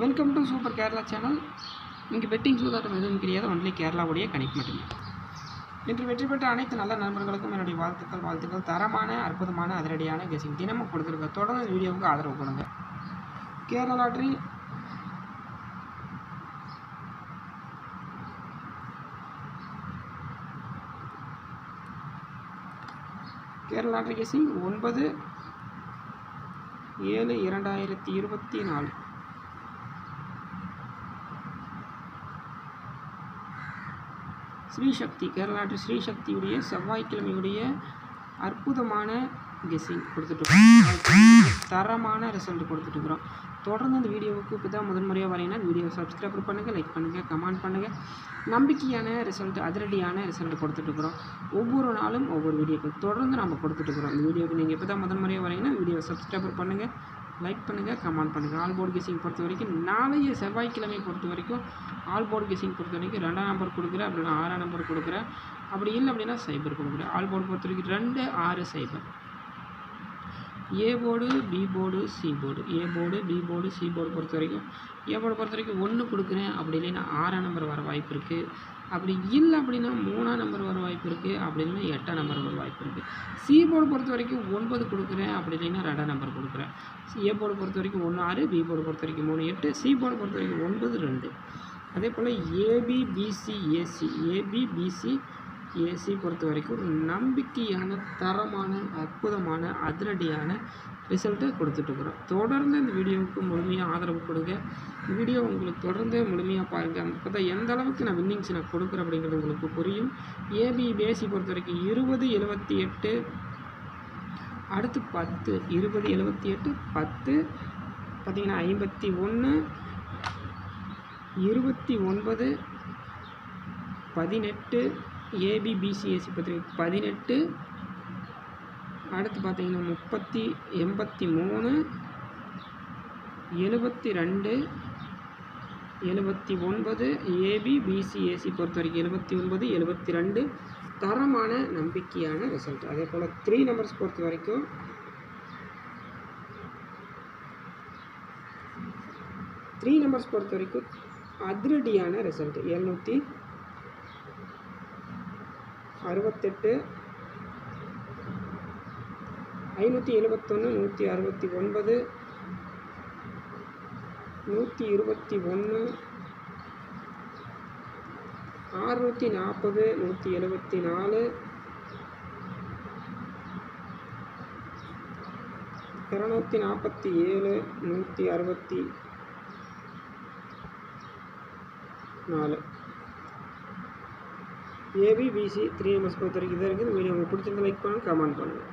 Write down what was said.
Welcome to super Kerala channel இங்கே betting சூதாட்டம் எதுவும் கிடையாது. ஒன்லி கேரளாவுடைய கணிப்பு மட்டுமே. இன்று வெற்றி பெற்ற அனைத்து நல்ல நண்பர்களுக்கும் என்னுடைய வாழ்த்துக்கள் வாழ்த்துக்கள். தரமான அற்புதமான அதிரடியான கெசிங் தினமும் கொடுத்துருக்க தொடர்ந்து வீடியோவுக்கு ஆதரவு கொடுங்க. Kerala lottery Kerala lottery guessing ஒன்பது ஏழு இரண்டாயிரத்தி இருபத்தி நாலு. ஸ்ரீசக்தி கேரளாட்டு ஸ்ரீசக்தியுடைய செவ்வாய்க்கிழமையுடைய அற்புதமான கெஸ்ஸிங் கொடுத்துட்ருக்கோம் தரமான ரிசல்ட் கொடுத்துட்ருக்குறோம் தொடர்ந்து அந்த வீடியோவுக்கு இப்போ தான் முதன் முறையாக வரீங்கன்னா வீடியோ சப்ஸ்கிரைப் பண்ணுங்கள் லைக் பண்ணுங்கள் கமெண்ட் பண்ணுங்கள் நம்பிக்கையான ரிசல்ட் அதிரடியான ரிசல்ட் கொடுத்துட்ருக்குறோம் ஒவ்வொரு நாளும் ஒவ்வொரு வீடியோக்கு தொடர்ந்து நம்ம கொடுத்துட்ருக்குறோம் இந்த வீடியோவுக்கு நீங்கள் இப்போ தான் முதன்முறையாக வரீங்கன்னா வீடியோ சப்ஸ்கிரைப் பண்ணுங்கள் லைக் பண்ணுங்கள் கமெண்ட் பண்ணுங்கள் ஆல் போர்டு கெஸிங் பொறுத்த வரைக்கும் நாளைய செவ்வாய்க்கிழமை பொறுத்த வரைக்கும் ஆல் போர்டு கெஸிங் பொறுத்த வரைக்கும் ரெண்டாம் நம்பர் கொடுக்குறேன் அப்படின்னா ஆறாம் நம்பர் கொடுக்குறேன். அப்படி இல்லை அப்படின்னா சைபர் கொடுக்குறேன். ஆல் போர்டு பொறுத்த வரைக்கும் ரெண்டு ஆறு சைபர். A board B board C board A board B board C board பொறுத்த வரைக்கும் ஏ போர்டு பொறுத்த வரைக்கும் ஒன்று கொடுக்குறேன் அப்படி இல்லைன்னா ஆறாம் நம்பர் வர வாய்ப்பு இருக்குது அப்படி இல்லை அப்படின்னா மூணாம் நம்பர் வர வாய்ப்பு இருக்குது அப்படி இல்லைன்னா எட்டாம் நம்பர் வர வாய்ப்பு இருக்குது சி போர்டு பொறுத்த வரைக்கும் ஒன்பது கொடுக்குறேன். அப்படி இல்லைன்னா ரெண்டாம் நம்பர் கொடுக்குறேன். ஏ போர்டு பொறுத்த வரைக்கும் ஒன்று ஆறு பி போர்டு பொறுத்த வரைக்கும் மூணு எட்டு சி போர்டு பொறுத்த வரைக்கும் ஒன்பது ரெண்டு. அதே போல் ஏபி பிசி ஏசி பொறுத்த வரைக்கும் நம்பிக்கையான தரமான அற்புதமான அதிரடியான ரிசல்ட்டை கொடுத்துட்ருக்குறோம் தொடர்ந்து இந்த வீடியோவுக்கு முழுமையாக ஆதரவு கொடுங்க. வீடியோ உங்களுக்கு தொடர்ந்து முழுமையாக பாருங்கள் அந்த பார்த்தா எந்த அளவுக்கு நான் வின்னிங்ஸ் நான் கொடுக்குறேன் அப்படிங்கிறது உங்களுக்கு புரியும். ஏபி பேசி பொறுத்த வரைக்கும் இருபது எழுபத்தி எட்டு அடுத்து பத்து இருபது எழுபத்தி எட்டு பத்து பார்த்திங்கன்னா ஐம்பத்தி ஒன்று இருபத்தி ஒன்பது பதினெட்டு ஏபிபிசிஎஸ்சி பற்றி பதினெட்டு. அடுத்து பார்த்தீங்கன்னா முப்பத்தி எண்பத்தி மூணு எழுபத்தி ரெண்டு எழுபத்தி ஒன்பது ஏபி பொறுத்த வரைக்கும் எழுபத்தி ஒன்பது எழுபத்தி ரெண்டு தரமான நம்பிக்கையான ரிசல்ட் அதே போல் த்ரீ நம்பர்ஸ் பொறுத்த வரைக்கும் த்ரீ நம்பர்ஸ் பொறுத்த வரைக்கும் அதிரடியான ரிசல்ட் எழுநூற்றி அறுபத்தெட்டு ஐநூற்றி எழுபத்தொன்று நூற்றி அறுபத்தி ஒன்பது நூற்றி இருபத்தி ஒன்று ஆறுநூற்றி நாற்பது நூற்றி எழுபத்தி நாலு இரநூத்தி நாற்பத்தி ஏழு நூற்றி அறுபத்தி நாலு ஏபிபிசி த்ரீ எம்எஸ் பொறுத்த வரைக்கும் இதாக இருக்குது வீடியோ உங்களுக்கு பிடிச்சிருந்தா லைக் பண்ணுங்கள் கமெண்ட் பண்ணுங்கள்